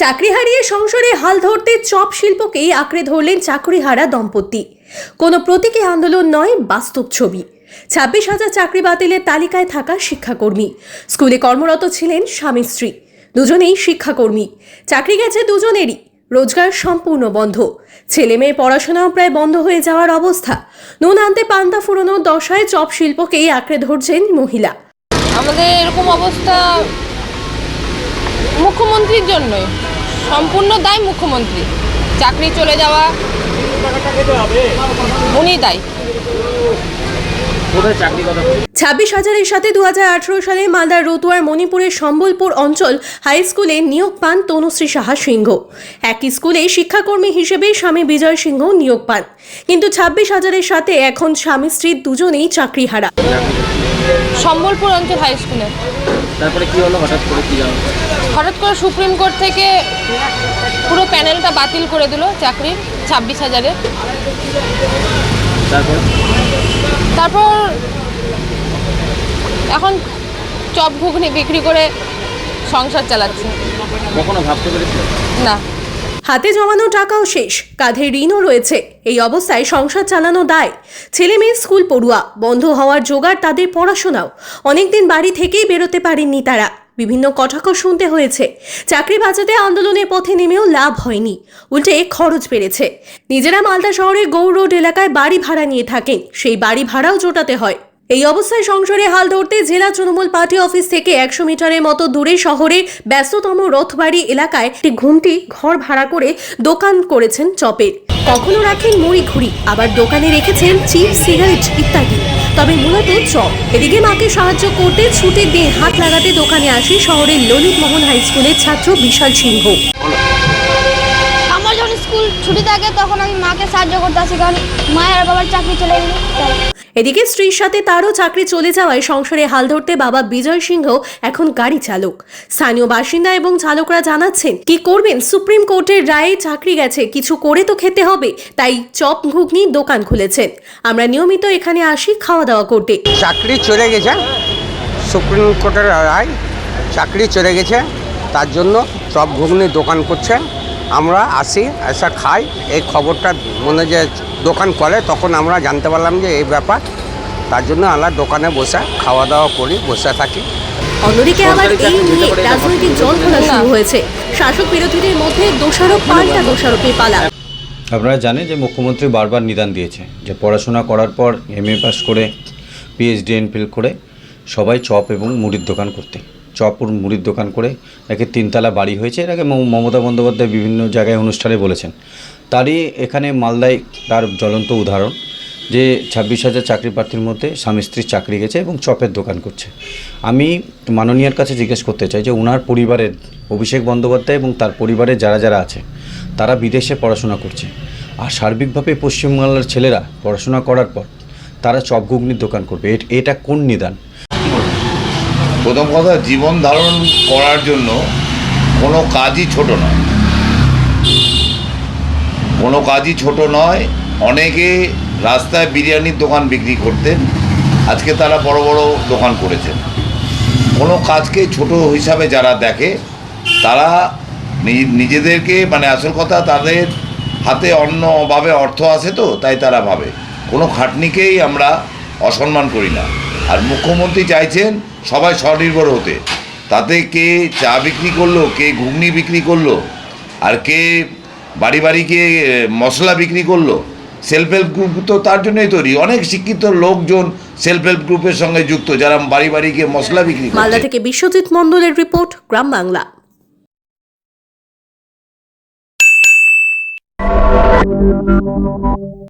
চাকরি হারিয়ে সংসারে হাল ধরতে চপ শিল্পকেই আঁকড়ে ধরলেন চাকরিহারা দম্পতি। কোনো প্রতীকী আন্দোলন নয়, বাস্তব ছবি। ছাব্বিশ হাজার চাকরি বাতিলের তালিকায় থাকা শিক্ষাকর্মী। স্কুলে কর্মরত ছিলেন স্বামী স্ত্রী। দুজনেই শিক্ষাকর্মী। চাকরি গেছে দুজনেরই। রোজগার সম্পূর্ণ বন্ধ। ছেলে মেয়ের পড়াশোনাও প্রায় বন্ধ হয়ে যাওয়ার অবস্থা। নুন আনতে পান্তা ফুরোনোর দশায় চপ শিল্পকেই আঁকড়ে ধরছেন মহিলা। আমাদের এরকম অবস্থা মুখ্যমন্ত্রীর জন্যই। সম্পূর্ণ দায় মুখ্যমন্ত্রী। চাকরি চলে যাওয়া উনি দায়। কোথায় চাকরি কথা ছাব্বিশ হাজারের সাথে দু সালে মালদার রতুয়ার মণিপুরের সম্বলপুর অঞ্চল হাই স্কুলে নিয়োগ পান তনুশ্রী সাহা সিংহ। একই স্কুলে শিক্ষাকর্মী হিসেবে স্বামী বিজয় সিংহ নিয়োগ পান। কিন্তু ছাব্বিশ হাজারের সাথে এখন স্বামী স্ত্রী দুজনেই চাকরি হারা সম্বলপুর অঞ্চল হাই স্কুলে। তারপরে কি হলো? হঠাৎ করে কি জানো? হঠাৎ করে সুপ্রিম কোর্ট থেকে পুরো প্যানেলটা বাতিল করে দিল চাকরির ছাব্বিশ হাজারে তারপর? তারপর এখন চপ ঘুগনি বিক্রি করে সংসার চালাচ্ছে। কখনো ভাবতে পেরেছি? না। হাতে জমানো টাকাও শেষ। কাঁধে ঋণও রয়েছে। এই অবস্থায় সংসার চালানো দায়। ছেলে মেয়ে স্কুল পড়ুয়া, বন্ধ হওয়ার জোগাড় তাদের পড়াশোনাও। অনেকদিন বাড়ি থেকেই বেরোতে পারেননি তারা। বিভিন্ন কটাক্ষ শুনতে হয়েছে। চাকরি বাঁচাতে আন্দোলনের পথে নেমেও লাভ হয়নি। উল্টে খরচ বেড়েছে। নিজেরা মালদা শহরের গৌর রোড এলাকায় বাড়ি ভাড়া নিয়ে থাকেন। সেই বাড়ি ভাড়াও জোটাতে হয়। এই অবস্থায় সংসারে হাল ধরতে জেলা তৃণমূল পার্টি অফিস থেকে একশো মিটারের মতো দূরে শহরে ব্যস্ততম রথবাড়ি এলাকায় একটি ঘুমটি ঘর ভাড়া করে দোকান করেছেন চপের। কখনো রাখেন মুড়ি ঘুড়ি, আবার দোকানে রেখেছেন চিপ সিগারেট ইত্যাদি। তবে মূলত চপ। এদিকে মাকে সাহায্য করতে ছুটির দিন হাত লাগাতে দোকানে আসে শহরের ললিত মোহন হাই স্কুলের ছাত্র বিশাল সিংহ। আমার যখন স্কুল ছুটি থাকে, তখন আমি মাকে সাহায্য করতে আসি, কারণ মায়ের বাবার চাকরি চলে গেল এদিকে স্ত্রীর সাথে তারও চাকরি চলে যাওয়ায় সংসারে হাল ধরতে বাবা বিজয় সিংহ এখন গাড়ি চালক। স্থানীয় বাসিন্দা এবং চালকরা জানাচ্ছেন, কি করবেন? সুপ্রিম কোর্টের রায়ে চাকরি গেছে, কিছু করে তো খেতে হবে। তাই চপ ঘুগনি দোকান খুলেছেন। আমরা নিয়মিত এখানে আসি খাওয়া দাওয়া করতে। চাকরি চলে গেছে। সুপ্রিম কোর্টের রায় চাকরি চলে গেছে। তার জন্য চপ ঘুগনির দোকান করছে। আমরা আসি এসে খাই। এই খবরটা মনে যে দোকান করে তখন আমরা জানতে পারলাম যে এই ব্যাপার। তার জন্য আমরা দোকানে বসে খাওয়া দাওয়া করি বসে থাকি। অন্যদিকে আবার এই নিয়ে রাজনৈতিক জল ঘোলা শুরু হয়েছে। শাসক বিরোধীদের মধ্যে দোষারোপ পাল্টা দোষারোপের পালা। আপনারা জানেন যে মুখ্যমন্ত্রী বারবার নিদান দিয়েছে যে পড়াশোনা করার পর এম এ পাস করে পিএইচডি এনফিল করে সবাই চপ এবং মুড়ির দোকান করতে চপ ও মুড়ির দোকান করে একে তিনতলা বাড়ি হয়েছে। এর আগে মম- মমতা বন্দ্যোপাধ্যায় বিভিন্ন জায়গায় অনুষ্ঠানে বলেছেন। তারই এখানে মালদায় তার জ্বলন্ত উদাহরণ যে ছাব্বিশ হাজার চাকরি প্রার্থীর মধ্যে স্বামী স্ত্রীর চাকরি গেছে এবং চপের দোকান করছে। আমি মাননীয়ার কাছে জিজ্ঞেস করতে চাই যে ওনার পরিবারের অভিষেক বন্দ্যোপাধ্যায় এবং তার পরিবারে যারা যারা আছে, তারা বিদেশে পড়াশোনা করছে। আর সার্বিকভাবে পশ্চিমবাংলার ছেলেরা পড়াশোনা করার পর তারা চপ ঘুগনির দোকান করবে। এটা কোন নিদান? প্রথম কথা, জীবন ধারণ করার জন্য কোনো কাজই ছোট নয়। কোনো কাজই ছোট নয়। অনেকে রাস্তায় বিরিয়ানির দোকান বিক্রি করতেন, আজকে তারা বড় বড় দোকান করেছেন। কোনো কাজকে ছোট হিসাবে যারা দেখে, তারা নিজেদেরকে মানে আসল কথা, তাদের হাতে অন্যভাবে অর্থ আসে তো, তাই তারা ভাবে। কোনো খাটনিকেই আমরা অসম্মান করি না। আর মুখ্যমন্ত্রী চাইছেন সবাই স্বনির্ভর হতে। তাতে কে চা বিক্রি করল, কে ঘুগনি বিক্রি করল, আর কে বাড়ি বাড়ি গিয়ে মশলা বিক্রি করল সেলফ হেল্প গ্রুপ তো তার জন্যই তৈরি। অনেক শিক্ষিত লোকজন সেলফ হেল্প গ্রুপের সঙ্গে যুক্ত, যারা বাড়ি বাড়ি গিয়ে মশলা বিক্রি মালদা থেকে বিশ্বজিৎ মণ্ডলের রিপোর্ট, গ্রাম বাংলা।